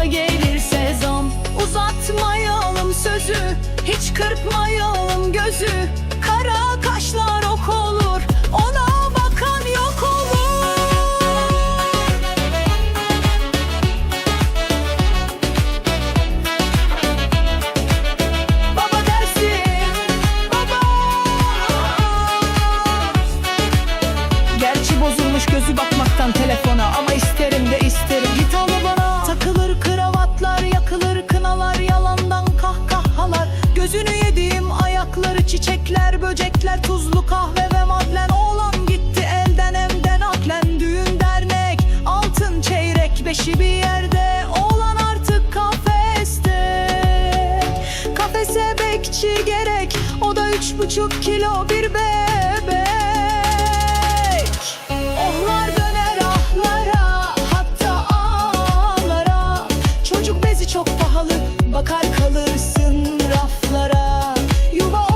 maaşına gelirse zam. Uzatmayalım sözü Hiç kırpmayalım gözü. Kara kaşlar ok olur Ona bakan yok olur. Baba dersin Baba. Gerçi bozulmuş gözü bakmaktan telefona Ama isterim de Böcekler tuzlu kahve ve madlen. Oğlan gitti elden emden aklen. Düğün dernek altın çeyrek Beşi bir yerde. Oğlan artık kafeste. Kafese bekçi gerek O da üç buçuk kilo bir bebek. Ohlar döner ahlara Hatta ağlara. Çocuk bezi çok pahalı Bakar kalırsın raflara. Yuva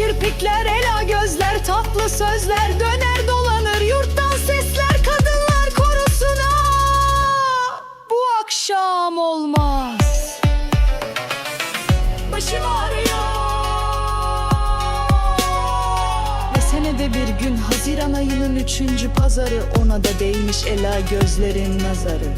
kirpikler Ela gözler tatlı sözler Döner dolanır yurttan sesler Kadınlar korusuna. Bu akşam olmaz. Başım ağrıyor. Ve senede bir gün Haziran ayının üçüncü pazarı Ona da değmiş Ela gözlerin nazarı.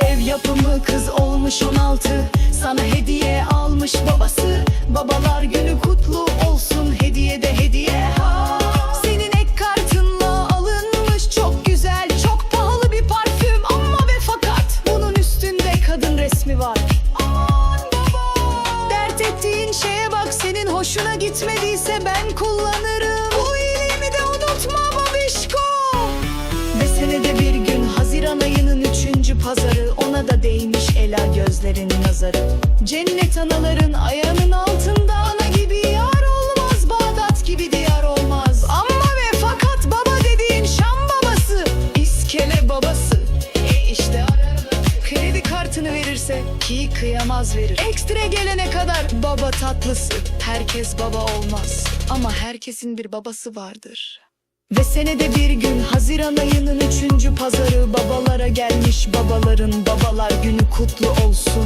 Ev yapımı kız olmuş 16 Sana hediye almış babası. Babalar günü kutlu olsun Hediye de hediye. Ha. Senin ek kartınla alınmış Çok güzel çok pahalı bir parfüm Ama ve fakat Bunun üstünde kadın resmi var. Aman baba. Dert ettiğin şeye bak Senin hoşuna gitmediyse ben kullanırım. Bu iyiliğimi de unutma babişko. Ve senede bir gün Haziran ayının üçüncü pazarı Ona da Ela gözlerin nazarı. Cennet anaların ayağının altında Ana gibi yar olmaz Bağdat gibi diyar olmaz. Ama ve fakat baba dediğin Şam babası İskele babası. E işte Kredi kartını verirse ki kıyamaz verir. Ekstra gelene kadar baba tatlısı Herkes baba olmaz. Ama herkesin bir babası vardır ve senede bir gün Haziran ayının üçüncü pazarı Babalara gelmiş babaların babalar günü kutlu olsun